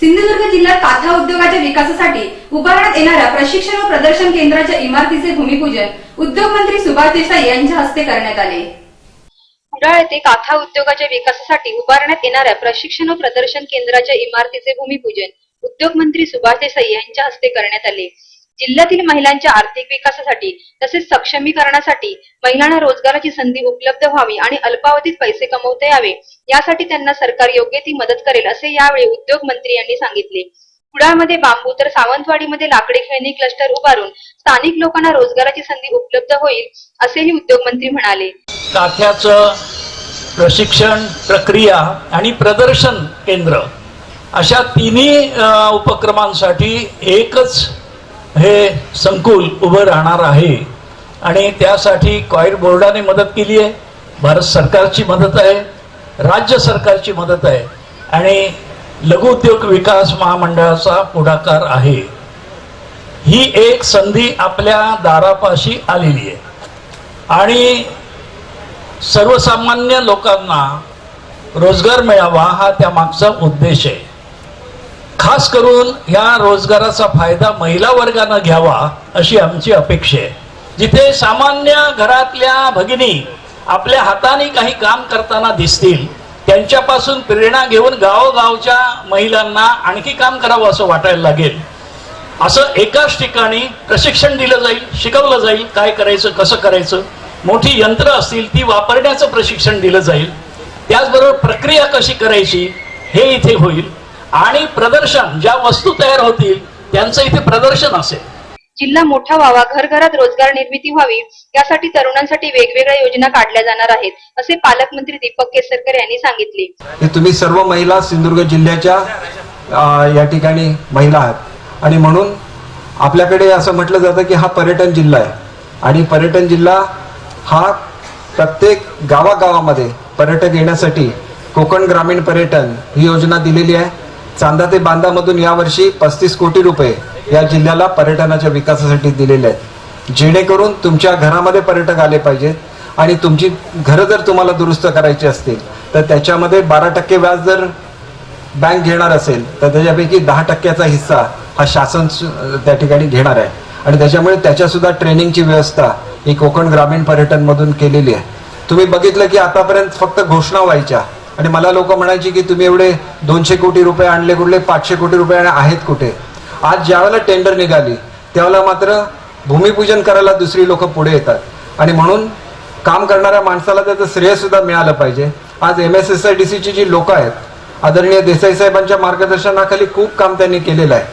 सिंधुदुर्ग जिल्ह्यात काथा उद्योगाच्या विकासासाठी उभारण्यात येणाऱ्या प्रशिक्षण व प्रदर्शन केंद्राच्या इमारतीचे भूमिपूजन उद्योग मंत्री सुभाष देसाई यांच्या हस्ते करण्यात आले. कुडाळ येथे काथा उद्योगाच्या विकासासाठी उभारण्यात येणाऱ्या प्रशिक्षण व प्रदर्शन केंद्राच्या इमारतीचे भूमिपूजन उद्योग मंत्री सुभाष देसाई यांच्या हस्ते करण्यात आले. जिल्ह्यातील महिलांच्या आर्थिक विकासासाठी तसेच सक्षमीकरणासाठी महिलांना रोजगाराची संधी उपलब्ध व्हावी आणि अल्पावधीत पैसे कमवता यावे यासाठी त्यांना सरकार योग्य ती मदत करेल असे यावेळी उद्योग मंत्री यांनी सांगितले. कुडाळमध्ये बांबू तर सावंतवाडीमध्ये लाकडी खेळणी क्लस्टर उभारून स्थानिक लोकांना रोजगाराची संधी उपलब्ध होईल असेही उद्योगमंत्री म्हणाले. काथ्याचं प्रशिक्षण प्रक्रिया आणि प्रदर्शन केंद्र अशा तिन्ही उपक्रमांसाठी एकच हे संकुल उभं राहणार आहे. आणि त्यासाठी क्वाईट बोर्डाने मदत केली आहे. भारत सरकारची मदत आहे. राज्य सरकारची मदत आहे. आणि लघुउद्योग विकास महामंडळाचा पुढाकार आहे. ही एक संधी आपल्या दारापाशी आलेली आहे. आणि सर्वसामान्य लोकांना रोजगार मिळावा हा त्या मागचा उद्देश आहे. खास करून या रोजगाराचा फायदा महिला वर्गानं घ्यावा अशी आमची अपेक्षा आहे. जिथे सामान्य घरातल्या भगिनी आपल्या हाताने काही काम करताना दिसतील त्यांच्यापासून प्रेरणा घेऊन गावोगावच्या महिलांना आणखी काम करावं असं वाटायला लागेल. असं एकाच ठिकाणी प्रशिक्षण दिलं जाईल शिकवलं जाईल काय करायचं कसं करायचं मोठी यंत्र असतील ती वापरण्याचं प्रशिक्षण दिलं जाईल. त्याचबरोबर प्रक्रिया कशी करायची हे इथे होईल. आणि प्रदर्शन ज्या वस्तू तयार होतील त्यांचं इथे प्रदर्शन असेल. जिल्हा मोठा व्हावा घर घरात रोजगार निर्मिती व्हावी यासाठी तरुणांसाठी वेगवेगळ्या योजना काढल्या जाणार आहेत असे पालकमंत्री दीपक केसरकर यांनी सांगितले. तुम्ही सर्व महिला सिंधुदुर्ग जिल्ह्याच्या या ठिकाणी महिला आहात. आणि म्हणून आपल्याकडे असं म्हटलं जातं की हा पर्यटन जिल्हा आहे. आणि पर्यटन जिल्हा हा प्रत्येक गावागावामध्ये पर्यटक येण्यासाठी कोकण ग्रामीण पर्यटन ही योजना दिलेली आहे. चांदा ते बांदामधून यावर्षी पस्तीस कोटी रुपये या जिल्ह्याला पर्यटनाच्या विकासासाठी दिलेले आहेत. जेणेकरून तुमच्या घरामध्ये पर्यटक आले पाहिजेत आणि तुमची घरं जर तुम्हाला दुरुस्त करायची असतील तर त्याच्यामध्ये बारा टक्के व्याज जर बँक घेणार असेल तर त्याच्यापैकी दहा टक्क्याचा हिस्सा हा शासन त्या ठिकाणी घेणार आहे. आणि त्याच्यामुळे त्याच्यासुद्धा ट्रेनिंगची व्यवस्था ही कोकण ग्रामीण पर्यटनमधून केलेली आहे. तुम्ही बघितलं की आतापर्यंत फक्त घोषणा व्हायच्या. आणि मला लोक म्हणायची की तुम्ही एवढे दोनशे कोटी रुपये आणले कुठले पाचशे कोटी रुपये आहेत कुठे? आज ज्यावेळेला टेंडर निघाली त्यावेळेला मात्र भूमिपूजन करायला दुसरी लोक पुढे येतात. आणि म्हणून काम करणाऱ्या माणसाला त्याचं श्रेयसुद्धा मिळालं पाहिजे. आज M S S I D सीची जी लोकं आहेत आदरणीय देसाई साहेबांच्या मार्गदर्शनाखाली खूप काम त्यांनी केलेलं आहे.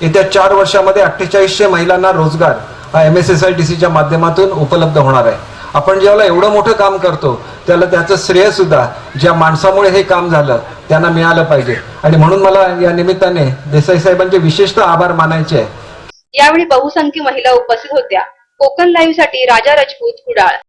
येत्या चार वर्षामध्ये अठ्ठेचाळीसशे महिलांना रोजगार हा M S S I D सीच्या माध्यमातून उपलब्ध होणार आहे. आपण जेव्हा एवढं मोठं काम करतो त्याला त्याचं श्रेय सुद्धा ज्या माणसामुळे हे काम झालं त्यांना मिळालं पाहिजे. आणि म्हणून मला या निमित्ताने देसाई साहेबांचे विशेषतः आभार मानायचे आहे. यावेळी बहुसंख्य महिला उपस्थित होत्या. कोकण लाईव्हसाठी राजा राजपूत कुडाळ.